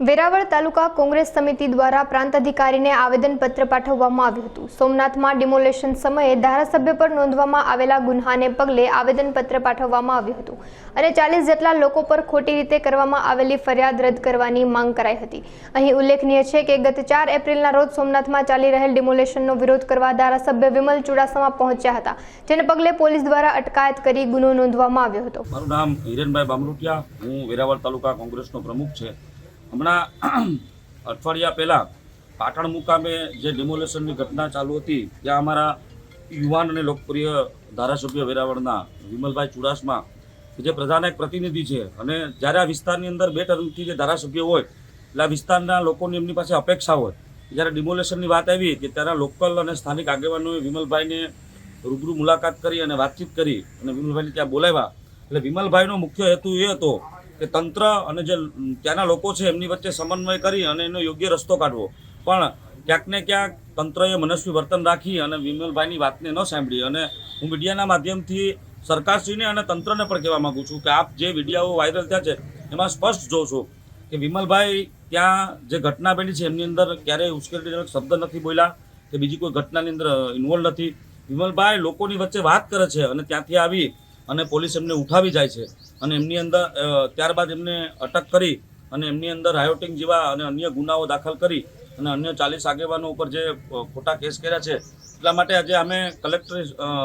વેરાવળ તાલુકા કોંગ્રેસ સમિતિ દ્વારા પ્રાંત અધિકારીને આવેદનપત્ર પાઠવવામાં આવ્યું હતું. સોમનાથમાં ડિમોલેશન સમયે ધારાસભ્ય પર નોંધવામાં આવેલા ગુન્હાને પગલે આવેદનપત્ર પાઠવવામાં આવ્યું હતું અને ચાલીસ જેટલા લોકો પર ખોટી રીતે કરવામાં આવેલી ફરિયાદ રદ કરવાની માંગ કરાઈ હતી. અહીં ઉલ્લેખનીય છે કે ગત ચાર એપ્રિલના રોજ સોમનાથમાં ચાલી રહેલ ડિમોલેશનનો વિરોધ કરવા ધારાસભ્ય વિમલ ચુડાસમા પહોંચ્યા હતા, જેને પગલે પોલીસ દ્વારા અટકાયત કરી ગુનો નોંધવામાં આવ્યો હતો. મારું નામ હિરેનભાઈ બામરૂટિયા, હું વેરાવળ તાલુકા કોંગ્રેસનો પ્રમુખ છે. હમણાં અઠવાડિયા પહેલાં પાટણ મુકામે જે ડિમોલેશનની ઘટના ચાલુ હતી, ત્યાં અમારા યુવાન અને લોકપ્રિય ધારાસભ્ય વેરાવળના વિમલભાઈ ચુડાસમા, જે પ્રજાના એક પ્રતિનિધિ છે અને જ્યારે આ વિસ્તારની અંદર બે ટર્મથી જે ધારાસભ્ય હોય, એટલે આ વિસ્તારના લોકોની એમની પાસે અપેક્ષા હોય. જ્યારે ડિમોલેશનની વાત આવી કે ત્યારે લોકલ અને સ્થાનિક આગેવાનોએ વિમલભાઈને રૂબરૂ મુલાકાત કરી અને વાતચીત કરી અને વિમલભાઈને ત્યાં બોલાવ્યા. એટલે વિમલભાઈનો મુખ્ય હેતુ એ હતો કે તંત્ર અને જે ત્યાંના લોકો છે એમની વચ્ચે સમન્વય કરી અને એનો યોગ્ય રસ્તો કાઢવો. પણ ક્યાંક ને ક્યાંક તંત્રએ મનસ્વી વર્તન રાખી અને વિમલભાઈની વાતને ન સાંભળી. અને હું મીડિયાના માધ્યમથી સરકારશ્રીને અને તંત્રને પણ કહેવા માગું છું કે આપ જે વિડીયાઓ વાયરલ થયા છે, એમાં સ્પષ્ટ જોઉં છું કે વિમલભાઈ ત્યાં જે ઘટના બની છે, એમની અંદર ક્યારેય ઉશ્કેરણીજનક શબ્દ નથી બોલ્યા કે બીજી કોઈ ઘટનાની અંદર ઇન્વોલ્વ નથી. વિમલભાઈ લોકોની વચ્ચે વાત કરે છે અને ત્યાંથી આવી અને પોલીસ એમને ઉઠાવી જાય છે. અને એમની અંદર ત્યારબાદ એમને અટક કરી અને એમની અંદર રાયોટિંગ જેવા અને અન્ય ગુનાઓ દાખલ કરી અને અન્ય ચાલીસ આગેવાનો ઉપર જે ખોટા કેસ કર્યા છે. એટલા માટે આજે અમે કલેક્ટર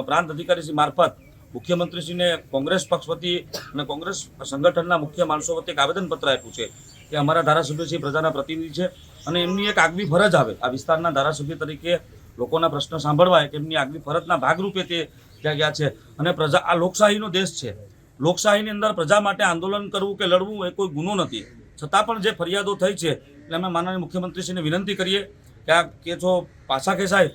પ્રાંત અધિકારીશ્રી મારફત મુખ્યમંત્રીશ્રીને કોંગ્રેસ પક્ષ વતી અને કોંગ્રેસ સંગઠનના મુખ્ય માણસો વતી એક આવેદનપત્ર આપ્યું છે કે અમારા ધારાસભ્ય છે પ્રજાના પ્રતિનિધિ છે અને એમની એક આગવી ફરજ આવે. આ વિસ્તારના ધારાસભ્ય તરીકે લોકોના પ્રશ્ન સાંભળવા કે એમની આગવી ફરજના ભાગરૂપે તે ત્યાં ગયા છે. અને પ્રજા, આ લોકશાહીનો દેશ છે. લોકશાહીની અંદર પ્રજા માટે આંદોલન કરવું કે લડવું એ કોઈ ગુનો નથી. છતાં પણ જે ફરિયાદો થઈ છે, એટલે અમે માનનીય મુખ્યમંત્રીશ્રીને વિનંતી કરીએ કે આ કેસો પાછા ખેંચાય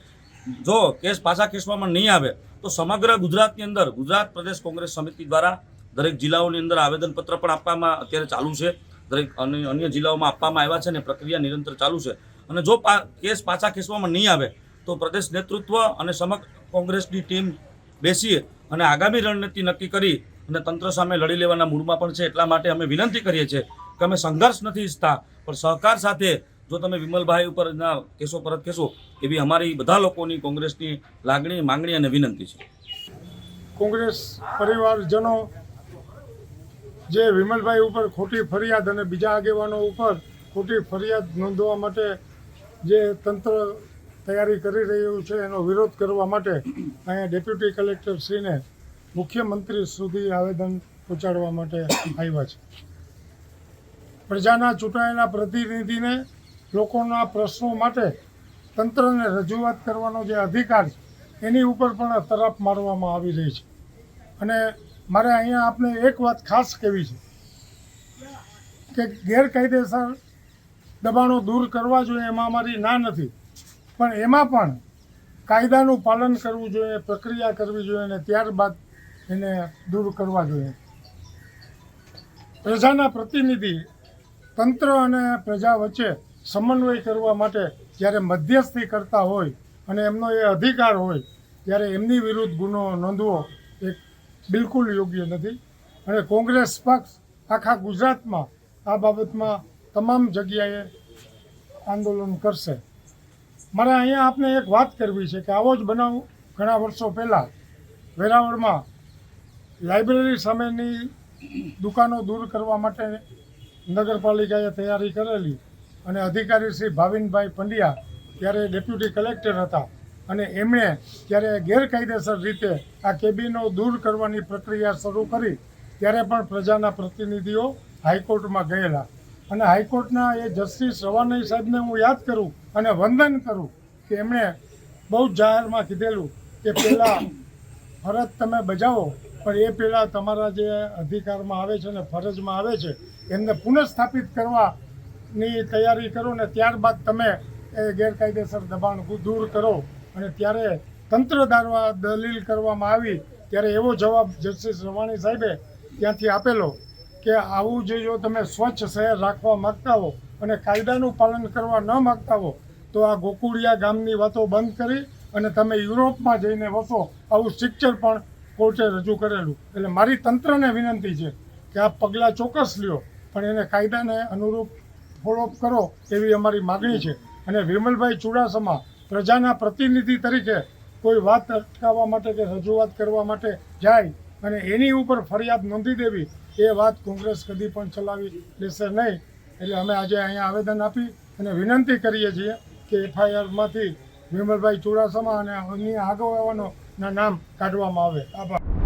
જો કેસ પાછા ખેંચવામાં નહીં આવે, તો સમગ્ર ગુજરાતની અંદર, ગુજરાત પ્રદેશ કોંગ્રેસ સમિતિ દ્વારા દરેક જિલ્લાઓની અંદર આવેદનપત્ર પણ આપવામાં અત્યારે ચાલુ છે. દરેક અન્ય જિલ્લાઓમાં આપવામાં આવ્યા છે અને પ્રક્રિયા નિરંતર ચાલુ છે. અને જો કેસ પાછા ખેંચવામાં નહીં આવે, તો પ્રદેશ નેતૃત્વ અને સમગ્ર કોંગ્રેસની ટીમ બેસી અને આગામી રણનીતિ નક્કી કરી અને તંત્ર સામે લડી લેવાના મૂડમાં પણ છે એટલા માટે અમે વિનંતી કરીએ છીએ કે અમે સંઘર્ષ નથી ઈચ્છતા, પણ સહકાર સાથે જો તમે વિમલભાઈ ઉપરના કેસો પરત કહેશો એવી અમારી બધા લોકોની કોંગ્રેસની લાગણી, માંગણી અને વિનંતી છે. કોંગ્રેસ પરિવારજનો જે વિમલભાઈ ઉપર ખોટી ફરિયાદ અને બીજા આગેવાનો ઉપર ખોટી ફરિયાદ નોંધવા માટે જે તંત્ર તૈયારી કરી રહ્યું છે, એનો વિરોધ કરવા માટે અહીંયા ડેપ્યુટી કલેક્ટર શ્રીને મુખ્યમંત્રી સુધી આવેદન પહોંચાડવા માટે આવ્યા છે. પ્રજાના ચૂંટાયેલા પ્રતિનિધિને લોકોના પ્રશ્નો માટે તંત્રને રજૂઆત કરવાનો જે અધિકાર છે એની ઉપર પણ તરફ મારવામાં આવી રહી છે. અને મારે અહીંયા આપને એક વાત ખાસ કહેવી છે કે ગેરકાયદેસર દબાણો દૂર કરવા જોઈએ એમાં અમારી ના નથી. પણ એમાં પણ કાયદાનું પાલન કરવું જોઈએ, પ્રક્રિયા કરવી જોઈએ અને ત્યારબાદ એને દૂર કરવા જોઈએ. પ્રજાના પ્રતિનિધિ, તંત્ર અને પ્રજા વચ્ચે સમન્વય કરવા માટે જ્યારે મધ્યસ્થી કરતા હોય અને એમનો એ અધિકાર હોય, ત્યારે એમની વિરુદ્ધ ગુનો નોંધવો એ બિલકુલ યોગ્ય નથી. અને કોંગ્રેસ પક્ષ, આખા ગુજરાતમાં આ બાબતમાં તમામ જગ્યાએ આંદોલન કરશે. મારે અહીંયા આપને એક વાત કરવી છે કે આવો જ બનાવ ઘણા વર્ષો પહેલાં વેરાવળમાં લાઇબ્રેરી સામેની દુકાનો દૂર કરવા માટે નગરપાલિકાએ તૈયારી કરેલી અને અધિકારી શ્રી ભાવિનભાઈ પંડ્યા ત્યારે ડેપ્યુટી કલેક્ટર હતા અને એમણે ત્યારે ગેરકાયદેસર રીતે આ કેબિનો દૂર કરવાની પ્રક્રિયા શરૂ કરી ત્યારે પણ પ્રજાના પ્રતિનિધિઓ હાઈકોર્ટમાં ગયેલા. અને હાઈકોર્ટના એ જસ્ટિસ રવાનઈ સાહેબને હું યાદ કરું અને વંદન કરું કે એમણે બહુ જાહેરમાં કીધેલું કે પહેલાં ફરજ તમે બજાવો, પણ એ પહેલાં તમારા જે અધિકારમાં આવે છે ને ફરજમાં આવે છે, એમને પુનઃસ્થાપિત કરવાની તૈયારી કરો ને ત્યારબાદ તમે એ ગેરકાયદેસર દબાણ દૂર કરો. અને ત્યારે તંત્ર દ્વારા દલીલ કરવામાં આવી, ત્યારે એવો જવાબ જસ્ટિસ રવાણી સાહેબે ત્યાંથી આપેલો કે આવું જે જો તમે સ્વચ્છ શહેર રાખવા માગતા હો અને કાયદાનું પાલન કરવા ન માગતા હો, તો આ ગોકુળિયા ગામની વાતો બંધ કરી અને તમે યુરોપમાં જઈને વસો. આવું શિક્ષણ પણ કોર્ટે રજૂ કરેલું. એટલે મારી તંત્રને વિનંતી છે કે આ પગલાં ચોક્કસ લ્યો, પણ એને કાયદાને અનુરૂપ ફોલોઅપ કરો એવી અમારી માગણી છે. અને વિમલભાઈ ચુડાસમા, પ્રજાના પ્રતિનિધિ તરીકે કોઈ વાત અટકાવવા માટે કે રજૂઆત કરવા માટે જાય અને એની ઉપર ફરિયાદ નોંધી દેવી, એ વાત કોંગ્રેસ કદી પણ ચલાવી લેશે નહીં. એટલે અમે આજે અહીંયા આવેદન આપી અને વિનંતી કરીએ છીએ કે એફઆઈઆરમાંથી વિમલભાઈ ચુડાસમા અને અન્ય આગેવાનોના નામ કાઢવામાં આવે. આભાર.